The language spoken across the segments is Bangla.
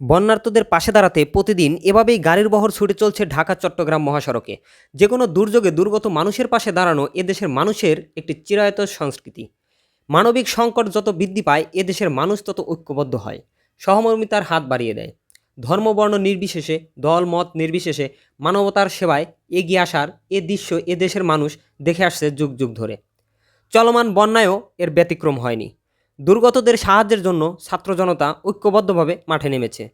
বন্যার্তদের পাশে দাঁড়াতে প্রতিদিন এভাবেই গাড়ির বহর ছুটে চলছে ঢাকা, চট্টগ্রাম মহাসড়কে। যে কোনো দুর্যোগে দুর্গত মানুষের পাশে দাঁড়ানো এদেশের মানুষের একটি চিরায়ত সংস্কৃতি। মানবিক সংকট যত বৃদ্ধি পায়, এদেশের মানুষ তত ঐক্যবদ্ধ হয়। সহমর্মিতার হাত বাড়িয়ে দেয়। ধর্মবর্ণ নির্বিশেষে, দল, মত নির্বিশেষে মানবতার সেবায় এগিয়ে আসার এ দৃশ্য এদেশের মানুষ দেখে আসছে যুগ যুগ ধরে। চলমান বন্যায়ও এর ব্যতিক্রম হয়নি। দুর্গতদের সাহায্যের জন্য ছাত্র জনতা ঐক্যবদ্ধভাবে মাঠে নেমেছে।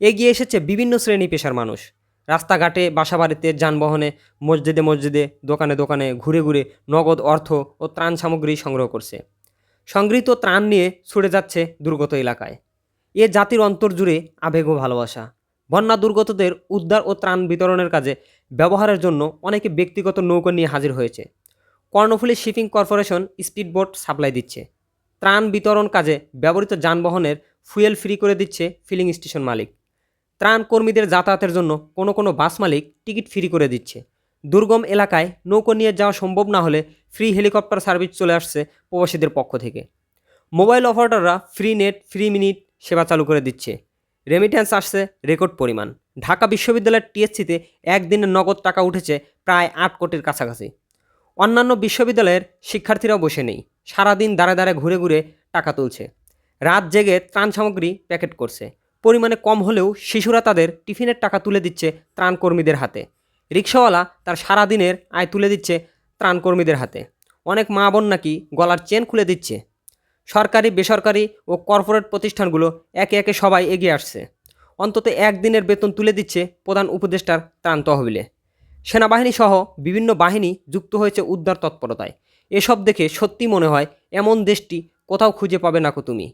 এগিয়ে এসেছে বিভিন্ন শ্রেণি পেশার মানুষ। রাস্তাঘাটে, বাসাবাড়িতে, যানবাহনে, মসজিদে মসজিদে, দোকানে দোকানে, ঘুরে ঘুরে নগদ অর্থ ও ত্রাণ সামগ্রী সংগ্রহ করছে। সংগৃহীত ত্রাণ নিয়ে ছুটে যাচ্ছে দুর্গত এলাকায়। এ জাতির অন্তর জুড়ে আবেগ ও ভালোবাসা। বন্যা দুর্গতদের উদ্ধার ও ত্রাণ বিতরণের কাজে ব্যবহারের জন্য অনেকে ব্যক্তিগত নৌকা নিয়ে হাজির হয়েছে। Karnaphuli shipping corporation speedboat supply দিচ্ছে। ত্রাণ বিতরণ কাজে ব্যবহৃত যানবাহনের ফুয়েল ফ্রি করে দিচ্ছে ফিলিং স্টেশন মালিক। ত্রাণ কর্মীদের যাতায়াতের জন্য কোনো কোনো বাস মালিক টিকিট ফ্রি করে দিচ্ছে। দুর্গম এলাকায় নৌকো নিয়ে যাওয়া সম্ভব না হলে ফ্রি হেলিকপ্টার সার্ভিস চলে আসছে প্রবাসীদের পক্ষ থেকে। মোবাইল অপারেটররা ফ্রি নেট, ফ্রি মিনিট সেবা চালু করে দিচ্ছে। রেমিট্যান্স আসছে রেকর্ড পরিমাণ। ঢাকা বিশ্ববিদ্যালয়ের টিএসসিতে একদিনের নগদ টাকা উঠেছে প্রায় আট কোটির কাছাকাছি। অন্যান্য বিশ্ববিদ্যালয়ের শিক্ষার্থীরাও বসে নেই। সারাদিন দাঁড়ে দাঁড়ে ঘুরে ঘুরে টাকা তুলছে। রাত জেগে ত্রাণ সামগ্রী প্যাকেট করছে। পরিমাণে কম হলেও শিশুরা তাদের টিফিনের টাকা তুলে দিচ্ছে ত্রাণ কর্মীদের হাতে। রিক্সাওয়ালা তার সারাদিনের আয় তুলে দিচ্ছে ত্রাণ কর্মীদের হাতে। অনেক মা বোন নাকি গলার চেন খুলে দিচ্ছে। সরকারি, বেসরকারি ও কর্পোরেট প্রতিষ্ঠানগুলো একে একে সবাই এগিয়ে আসছে। অন্তত একদিনের বেতন তুলে দিচ্ছে প্রধান উপদেষ্টার ত্রাণ তহবিলে। সেনাবাহিনী সহ বিভিন্ন বাহিনী যুক্ত হয়েছে উদ্ধার তৎপরতায়। এসব দেখে সত্যি মনে হয়, এমন দেশটি কোথাও খুঁজে পাবে না কো তুমি।